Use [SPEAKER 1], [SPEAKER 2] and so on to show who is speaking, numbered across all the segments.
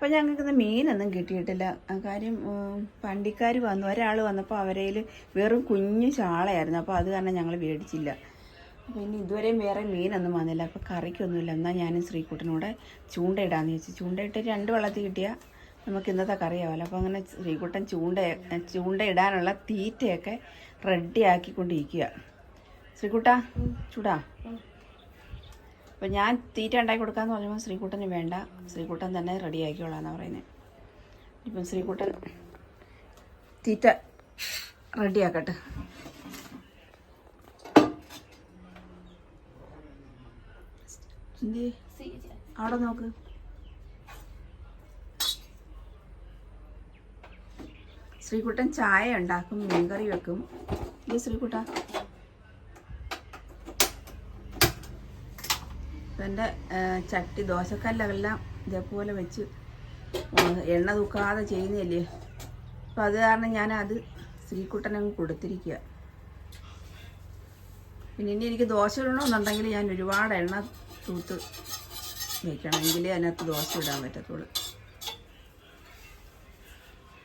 [SPEAKER 1] അപ്പം ഞങ്ങൾക്ക് മീനൊന്നും കിട്ടിയിട്ടില്ല. കാര്യം വണ്ടിക്കാർ വന്നു. ഒരാൾ വന്നപ്പോൾ അവരയിൽ വെറും കുഞ്ഞു ചാളയായിരുന്നു. അപ്പോൾ അത് കാരണം ഞങ്ങൾ മേടിച്ചില്ല. അപ്പോൾ ഇനി ഇതുവരെയും വേറെ മീനൊന്നും വന്നില്ല. അപ്പോൾ കറിക്കൊന്നുമില്ല. എന്നാൽ ഞാനും ശ്രീകുട്ടനൂടെ ചൂണ്ടയിടാന്ന് ചോദിച്ചു ചൂണ്ടയിട്ട് രണ്ട് വെള്ളത്തിൽ കിട്ടിയാൽ നമുക്ക് ഇന്നത്തെ കറിയാവല്ലോ അപ്പോൾ അങ്ങനെ ശ്രീകുട്ടൻ ചൂണ്ട ചൂണ്ടയിടാനുള്ള തീറ്റയൊക്കെ റെഡിയാക്കിക്കൊണ്ടിരിക്കുക ശ്രീകുട്ട ചൂടാ. അപ്പം ഞാൻ തീറ്റ ഉണ്ടാക്കി കൊടുക്കാമെന്ന് പറയുമ്പോൾ ശ്രീകുട്ടന് വേണ്ട. ശ്രീകുട്ടൻ തന്നെ റെഡിയാക്കിക്കോളാന്നാണ് പറയുന്നത് ഇപ്പം ശ്രീകുട്ടൻ തീറ്റ റെഡിയാക്കട്ടെ എന്തി? അവിടെ നോക്ക്. ശ്രീകുട്ടൻ ചായ ഉണ്ടാക്കും മീൻകറി വെക്കും. ഇത് ശ്രീകുട്ട എന്റെ ചട്ടി ദോശക്കല്ലെല്ലാം ഇതേപോലെ വെച്ച് എണ്ണ തൂക്കാതെ ചെയ്യുന്നില്ലേ അപ്പം അത് കാരണം ഞാനത് അത് ശ്രീകുട്ടനങ്ങ് കൊടുത്തിരിക്കുക. പിന്നെ ഇനി എനിക്ക് ദോശ ഇടണമെന്നുണ്ടെങ്കിൽ ഞാൻ ഒരുപാട് എണ്ണ തൂത്ത് വെക്കണം എങ്കിലേ അതിനകത്ത് ദോശ ഇടാൻ പറ്റത്തുള്ളൂ.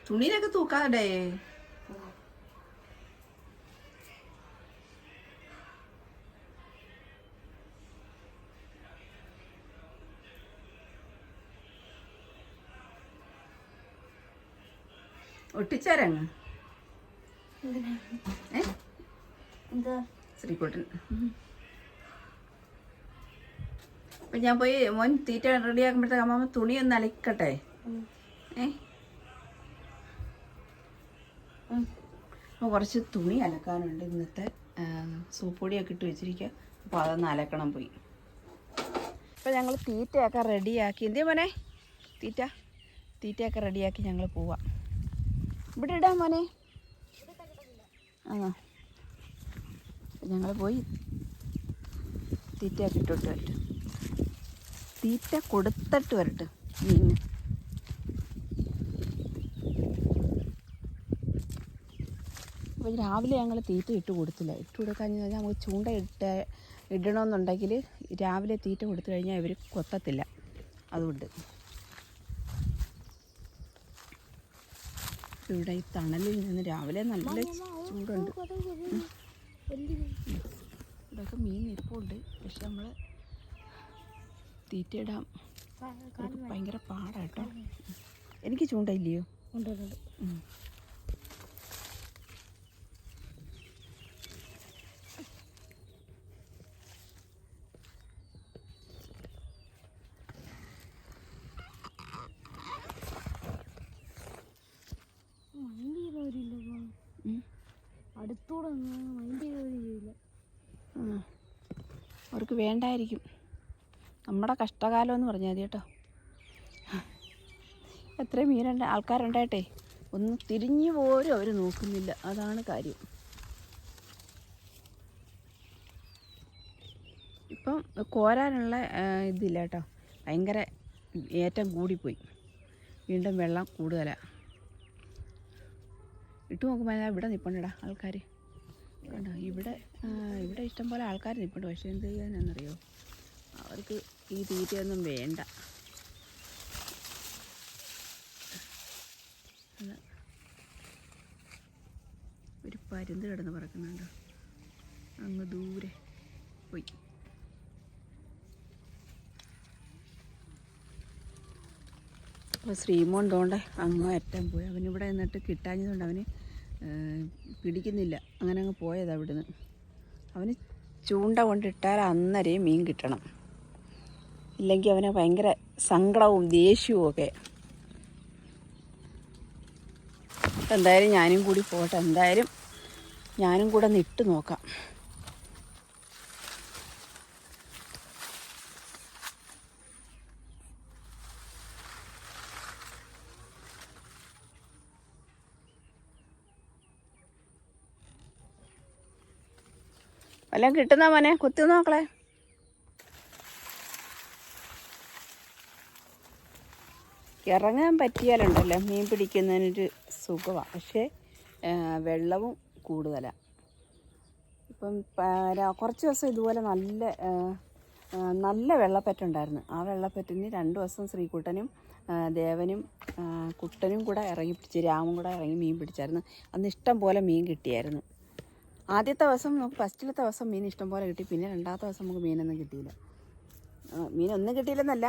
[SPEAKER 1] തുണിയിലൊക്കെ തൂക്കാതെ ഒട്ടിച്ചേരങ്ങ്. ഏ?
[SPEAKER 2] അപ്പൊ
[SPEAKER 1] ശ്രീകുട്ടൻ. അപ്പം ഞാൻ പോയി മോൻ തീറ്റ റെഡി ആക്കുമ്പോഴത്തേക്ക് അമ്മ തുണി ഒന്ന് അലക്കട്ടെ. ഏ? അപ്പോൾ കുറച്ച് തുണി അലക്കാനുണ്ട് ഇന്നത്തെ സൂപ്പൊടിയൊക്കെ സോപ്പ് പൊടിയൊക്കെ ഇട്ട് വെച്ചിരിക്കുക അപ്പോൾ അതൊന്ന് അലക്കണം പോയി. അപ്പോൾ ഞങ്ങൾ തീറ്റയൊക്കെ റെഡിയാക്കി എന്തേ മോനെ? തീറ്റ? തീറ്റയൊക്കെ റെഡിയാക്കി ഞങ്ങൾ പോവാം. ഇവിടെ ഇടാം മോനെ. ആ ഞങ്ങൾ പോയി തീറ്റയൊക്കെ ഇട്ടിട്ട് വരട്ടെ. തീറ്റ കൊടുത്തിട്ട് വരട്ടെ മീനിന്. അപ്പോൾ രാവിലെ ഞങ്ങൾ തീറ്റ ഇട്ട് കൊടുത്തില്ല. ഇട്ട് കൊടുക്കാൻ കഴിഞ്ഞാൽ നമുക്ക് ചൂണ്ട ഇട്ട് ഇടണമെന്നുണ്ടെങ്കിൽ രാവിലെ തീറ്റ കൊടുത്തു കഴിഞ്ഞാൽ ഇവർ കൊത്തത്തില്ല. അതുകൊണ്ട്. ഇവിടെ ഈ തണലിൽ നിന്ന് രാവിലെ നല്ല ചൂടുണ്ട്. ഇവിടെയൊക്കെ മീൻ ഇരിപ്പുണ്ട്. പക്ഷെ നമ്മൾ ഇവർക്ക് ഭയങ്കര പാടാട്ടോ എനിക്ക് ചൂണ്ടയില്ലയോ ഉം. അവർക്ക് വേണ്ടായിരിക്കും. നമ്മുടെ കഷ്ടകാലം എന്ന് പറഞ്ഞാൽ മതി കേട്ടോ. എത്രയും മീനുണ്ട് ആൾക്കാരുണ്ടായിട്ടെ ഒന്ന് തിരിഞ്ഞു പോലും അവർ നോക്കുന്നില്ല. അതാണ് കാര്യം. ഇപ്പം കോരാനുള്ള ഇതില്ല കേട്ടോ. ഭയങ്കര ഏറ്റം കൂടിപ്പോയി. വീണ്ടും വെള്ളം കൂടുതലാണ് ഇട്ട് നോക്കുമ്പോൾ ഇവിടെ നിൽപ്പണ്ടടാ ആൾക്കാർ കണ്ടോ ഇവിടെ ഇവിടെ ഇഷ്ടം പോലെ ആൾക്കാർ നിൽപ്പുണ്ട് പക്ഷേ എന്ത് ചെയ്യാനെന്നറിയോ? അവർക്ക് ഈ തീറ്റയൊന്നും വേണ്ട. ഒരു പരുന്ത് കിടന്ന് പറക്കുന്നുണ്ടോ. അങ്ങ് ദൂരെ പോയി. അപ്പോൾ ശ്രീമോൻ തോണ്ടേ അങ്ങ് അറ്റം പോയി. അവനിവിടെ നിന്നിട്ട് കിട്ടാഞ്ഞതുകൊണ്ട് അവന് പിടിക്കുന്നില്ല. അങ്ങനെ അങ്ങ് പോയത് അവിടുന്ന് അവന് ചൂണ്ട കൊണ്ടിട്ടാൽ അന്നേരം മീൻ കിട്ടണം. ഇല്ലെങ്കിൽ അവന് ഭയങ്കര സങ്കടവും ദേഷ്യവും ഒക്കെ. എന്തായാലും ഞാനും കൂടി പോട്ടെ. എന്തായാലും ഞാനും കൂടെ നിട്ട് നോക്കാം. വല്ലതും കിട്ടുന്ന മോനെ? കുത്തി നോക്കളെ ഇറങ്ങാൻ പറ്റിയാലുണ്ടല്ലോ മീൻ പിടിക്കുന്നതിനൊരു സുഖമാണ് പക്ഷേ വെള്ളവും കൂടുതലാണ് ഇപ്പം കുറച്ച് ദിവസം ഇതുപോലെ നല്ല നല്ല വെള്ളപ്പറ്റുണ്ടായിരുന്നു. ആ വെള്ളപ്പറ്റിന് രണ്ട് ദിവസം ശ്രീകുട്ടനും ദേവനും കുട്ടനും കൂടെ ഇറങ്ങി പിടിച്ച് രാമും കൂടെ ഇറങ്ങി മീൻ പിടിച്ചായിരുന്നു. അന്ന് ഇഷ്ടം പോലെ മീൻ കിട്ടിയായിരുന്നു. ആദ്യത്തെ ദിവസം നമുക്ക് ഫസ്റ്റിലത്തെ ദിവസം മീൻ ഇഷ്ടം പോലെ കിട്ടി. പിന്നെ രണ്ടാമത്തെ ദിവസം നമുക്ക് മീനൊന്നും കിട്ടിയില്ല. മീനൊന്നും കിട്ടിയില്ലെന്നല്ല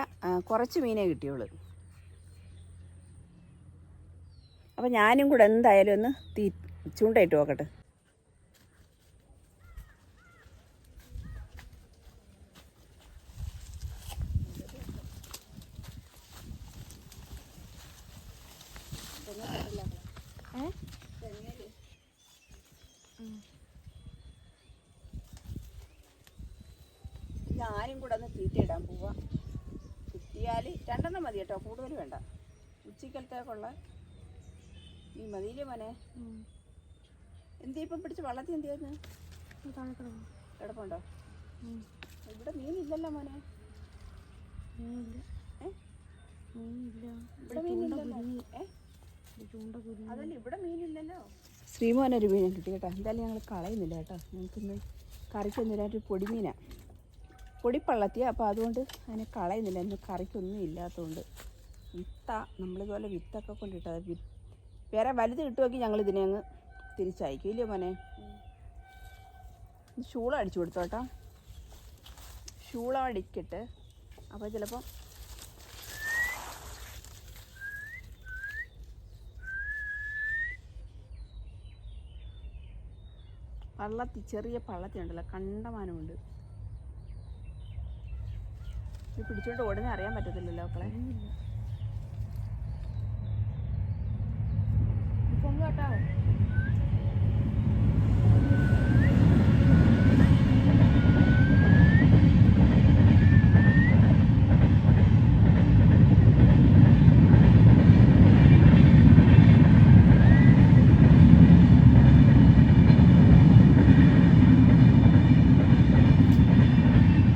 [SPEAKER 1] കുറച്ച് മീനേ കിട്ടിയുള്ളൂ. അപ്പോൾ ഞാനും കൂടെ എന്തായാലും ഒന്ന് തീ ചൂണ്ടയിട്ട് നോക്കട്ടെ
[SPEAKER 2] ഏ
[SPEAKER 1] ഞാനും കൂടെ ഒന്ന് പോവാ കിട്ടിയാൽ രണ്ടെണ്ണം മതി കേട്ടോ. കൂടുതൽ വേണ്ട. ഉച്ചക്കലത്തേക്കുള്ള ഈ മതിയില്ലേ മോനെ. എന്തി ഇപ്പം പിടിച്ച് വള്ളത്തി എന്തിയായിരുന്നു കിടപ്പുണ്ടോ? ഇവിടെ മീനില്ലല്ലോ മോനെ. ഇവിടെ മീനില്ലല്ലോ. അതല്ല ഇവിടെ മീനില്ലല്ലോ. ശ്രീമോനൊരു മീനെ കിട്ടി കേട്ടോ. എന്തായാലും ഞങ്ങൾ കളയുന്നില്ല കേട്ടോ. ഞങ്ങൾക്കിന്ന് കറിക്കൊന്നും ഒരു പൊടിമീനാ. പൊടിപ്പള്ളത്തിയ അപ്പോൾ അതുകൊണ്ട് അതിനെ കളയുന്നില്ല. ഇന്ന് കറിക്കൊന്നും ഇല്ലാത്തതുകൊണ്ട് വിത്ത നമ്മളിതുപോലെ വിത്തൊക്കെ കൊണ്ടിട്ടത്. വി വേറെ വലുത് കിട്ടുമെങ്കിൽ ഞങ്ങൾ ഇതിനെ അങ്ങ് തിരിച്ചയക്കും. ഇല്ലയോ മോനെ? ഷൂളം അടിച്ചു കൊടുത്തോട്ടോ ശൂളം അടിക്കട്ട് അപ്പോൾ ചിലപ്പം പള്ളത്തി ചെറിയ പള്ളത്തി ഉണ്ടല്ലോ കണ്ടമാനമുണ്ട്. പിടിച്ചോണ്ട് ഉടനെ അറിയാൻ പറ്റത്തില്ലല്ലോ മക്കളെ.
[SPEAKER 2] മീനില്ല പൊങ്ങ് കേട്ടാവോ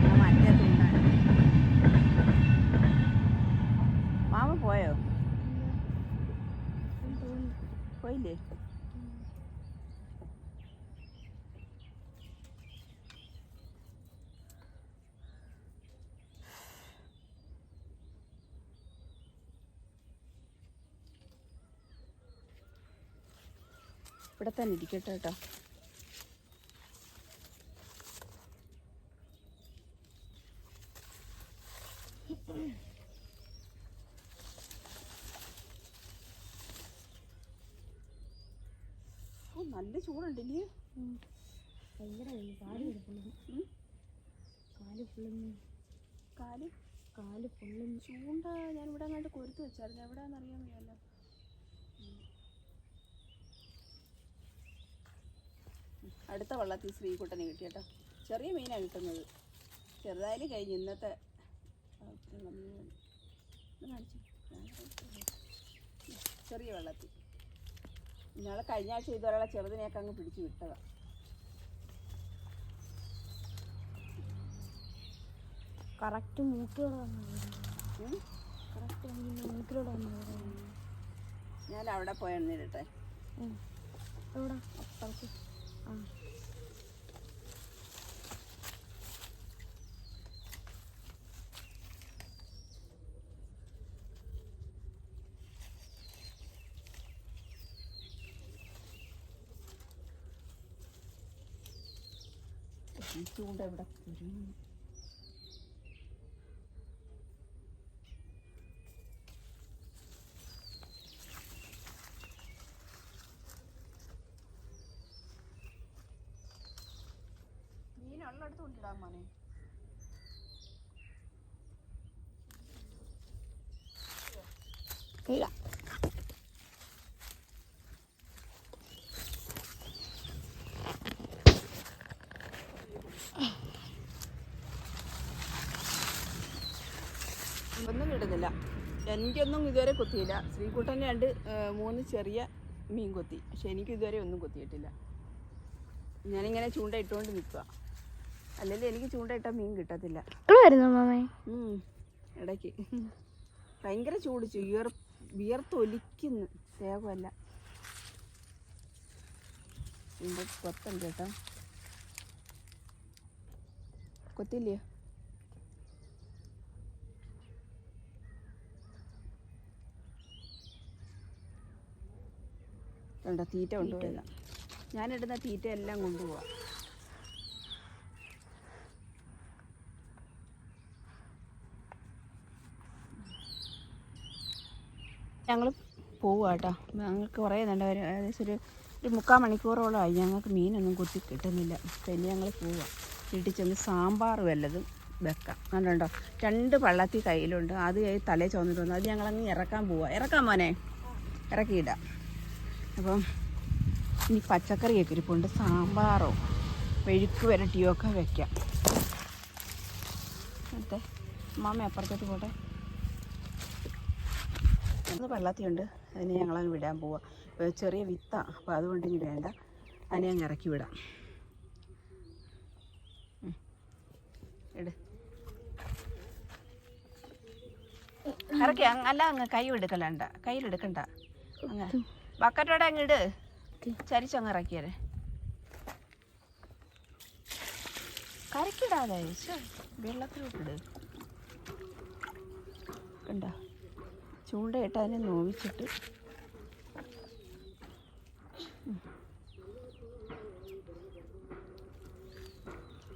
[SPEAKER 1] ആ മറ്റേ തുണ്ടാണ് മാമ പോയോ
[SPEAKER 2] തോന്നി
[SPEAKER 1] പോയില്ലേ ഇവിടെ തന്നെ ഇരിക്കട്ടെ കേട്ടോ. നല്ല ചൂടുണ്ടല്ലേ.
[SPEAKER 2] കാൽ. കാൽ പൊള്ളുന്നു
[SPEAKER 1] ചൂണ്ട ഞാൻ ഇവിടെ അങ്ങോട്ട് കൊരുത്ത് വെച്ചായിരുന്നു. എവിടെയാണെന്ന് അറിയാൻ വയ്യല്ലോ. അടുത്ത വള്ളത്തിൽ ശ്രീകുട്ടനെ കിട്ടി കേട്ടോ. ചെറിയ മീനാണ് കിട്ടുന്നത്. ചെറുതായാലും കഴിഞ്ഞ്. ഇന്നത്തെ. ചെറിയ വെള്ളത്തിൽ. ഇന്നാളെ കഴിഞ്ഞ ആഴ്ച ഇതുവരെയുള്ള ചെറുതിനെയൊക്കെ അങ്ങ് പിടിച്ചു
[SPEAKER 2] വിട്ടതാണ് മൂക്കിലൂടെ. കറക്റ്റ് മൂക്കിലൂടെ
[SPEAKER 1] ഞാൻ അവിടെ പോയെന്നിരട്ടെ
[SPEAKER 2] എവിടെ? അപ്പുറത്ത്. ആ.
[SPEAKER 1] ഈ ചൂണ്ട ഇവിടെ കുരുങ്ങി. മീനുള്ളിടത്ത് കൊണ്ടിടാൻ മോനെ.
[SPEAKER 2] ഇല്ല
[SPEAKER 1] ഒന്നും കിട്ടുന്നില്ല എനിക്കൊന്നും ഇതുവരെ കൊത്തിയില്ല. ശ്രീകുട്ടൻ രണ്ട് മൂന്ന് ചെറിയ മീൻ കൊത്തി. പക്ഷെ എനിക്ക് ഇതുവരെ ഒന്നും കൊത്തിയിട്ടില്ല. ഞാനിങ്ങനെ ചൂണ്ട ഇട്ടുകൊണ്ട് നിൽക്കുക. അല്ലെങ്കിൽ എനിക്ക് ചൂണ്ട ഇട്ട മീൻ കിട്ടത്തില്ല. ഇടയ്ക്ക്. ഭയങ്കര ചൂട് വിയർ വിയർത്തൊലിക്കുന്നു. ദേഹമല്ല കൊത്തുണ്ട് കേട്ടോ കൊത്തില്ലേ കണ്ടോ തീറ്റ കൊണ്ടുപോയതാ. ഞാനിടുന്ന തീറ്റ എല്ലാം കൊണ്ടുപോവാം. ഞങ്ങൾ പോവുക കേട്ടോ ഞങ്ങൾക്ക് കുറേ നല്ല ഒരു ഏകദേശം ഒരു ഒരു മുക്കാൽ മണിക്കൂറോളമായി ഞങ്ങൾക്ക് മീനൊന്നും കുത്തി കിട്ടുന്നില്ല. പിന്നെ ഞങ്ങൾ പോവുക വീട്ടിൽ ചെന്ന് സാമ്പാർ വല്ലതും വെക്കാം. കണ്ടുണ്ടോ? രണ്ട് പള്ളത്തി കയ്യിലുണ്ട്. അത് തലേ ചുവന്നിട്ട് വന്നു. അത് ഞങ്ങളങ്ങ് ഇറക്കാൻ പോവുക ഇറക്കാൻ മോനെ. ഇറക്കിയിടാം. അപ്പം ഇനി പച്ചക്കറിയൊക്കെ ഇരിപ്പുണ്ട്. സാമ്പാറോ മെഴുക്ക് വരട്ടിയോ ഒക്കെ വെക്കാം. അതെ മാമ അപ്പുറത്തോട്ട് പോട്ടെ. ഒന്ന് വെള്ളത്തിയുണ്ട് അതിനെ ഞങ്ങളങ്ങ് വിടാൻ പോവാം. ചെറിയ വിത്താണ് അപ്പോൾ അതുകൊണ്ട് ഇനി വേണ്ട. അതിനെ അങ്ങ് ഇറക്കി വിടാം. ഇട് ഇറക്കി അല്ല അങ്ങ് കൈ എടുക്കലണ്ട കയ്യിലെടുക്കണ്ട. അങ്ങ് ബക്കറ്റോടെ അങ്ങട് ഇട് ചരിച്ചങ്ങ് ഇറക്കിയരെ കരക്കിടാതെ വെള്ളത്തിലോട്ടിട്. കണ്ട? ചൂണ്ടയിട്ട് അതിനെ നോവിച്ചിട്ട്.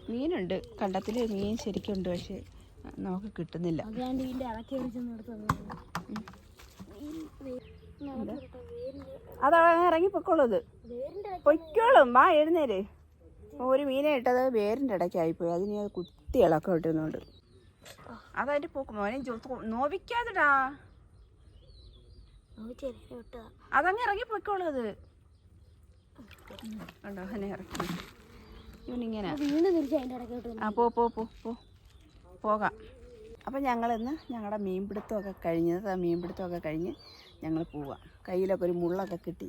[SPEAKER 1] മീനുണ്ട്. കണ്ടത്തിൽ മീൻ ശരിക്കുണ്ട് പക്ഷേ നമുക്ക് കിട്ടുന്നില്ല
[SPEAKER 2] അത് ഞാൻ ഇതിന്റെ ഇളക്കി അടിച്ചെന്ന് എടുത്തത്
[SPEAKER 1] അതങ്ങനെ ഇറങ്ങി പൊക്കോളൂ
[SPEAKER 2] അത്
[SPEAKER 1] പൊയ്ക്കോളും വാ എഴുന്നേര്. ഒരു മീനെ ഇട്ടത് വേരിന്റെ ഇടയ്ക്കായിപ്പോയി അതിന് അത് കുത്തി ഇളക്കം ഇട്ടുന്നുണ്ട് അതായിട്ട് പോക്കും മോനെ നോവിക്കാതെടാ. അതങ്ങ് ഇറങ്ങി പൊയ്ക്കോളൂ അത് ഇറക്കി. ഇവനിങ്ങനെ. ആ പോ പോ പോ പോ. പോകാം. അപ്പം ഞങ്ങളിന്ന് ഞങ്ങളുടെ മീൻപിടുത്തമൊക്കെ കഴിഞ്ഞത് മീൻപിടുത്തമൊക്കെ കഴിഞ്ഞ് ഞങ്ങൾ പോവാം കയ്യിലൊക്കെ ഒരു മുള്ളൊക്കെ കിട്ടി.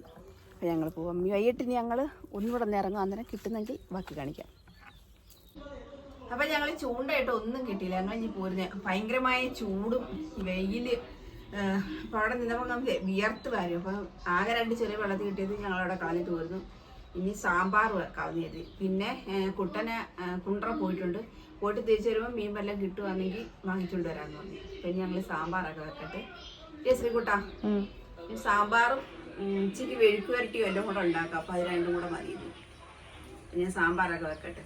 [SPEAKER 1] അപ്പോൾ ഞങ്ങൾ പോവാം വൈകിട്ട് ഞങ്ങൾ ഒന്നുകൂടെ ഒന്ന് ഇറങ്ങും അന്നേരം കിട്ടുന്നെങ്കിൽ ബാക്കി കാണിക്കാം. അപ്പം ഞങ്ങൾ ചൂണ്ടായിട്ട് ഒന്നും കിട്ടിയില്ല. ഞങ്ങൾ ഇനി പോരുന്ന. ഭയങ്കരമായ ചൂടും വെയിൽ അപ്പോൾ അവിടെ നിന്നപ്പോൾ നമുക്ക് വിയർത്ത് വരും. അപ്പം ആകെ രണ്ട് ചെറിയ വെള്ളത്തിൽ കിട്ടിയത് ഞങ്ങളവിടെ കളഞ്ഞിട്ട് പോയിരുന്നു ഇനി സാമ്പാർ വെക്കാവുന്ന കരുതി. പിന്നെ കുട്ടനെ കുണ്ട്ര പോയിട്ടുണ്ട്. പോയിട്ട് തിരിച്ചു വരുമ്പോൾ മീൻ വല്ലതും കിട്ടുവാണെങ്കിൽ വാങ്ങിച്ചുകൊണ്ട് വരാമെന്ന് പറഞ്ഞു പിന്നെ ഞങ്ങൾ സാമ്പാറൊക്കെ വെക്കട്ടെ. ശ്രീകുട്ടാ. സാമ്പാറും ഇച്ചിരി വെഴുക്ക് വരട്ടിയും എല്ലാം കൂടെ ഉണ്ടാക്കാം. അപ്പൊ അത് രണ്ടും കൂടെ മതി. ഞാൻ സാമ്പാറൊക്കെ വെക്കട്ടെ.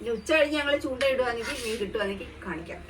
[SPEAKER 1] ഇനി ഉച്ച കഴിഞ്ഞ് ഞങ്ങൾ ചൂണ്ടയിടുവാണെങ്കിൽ മീൻ കിട്ടുവാണെങ്കിൽ കാണിക്കാം.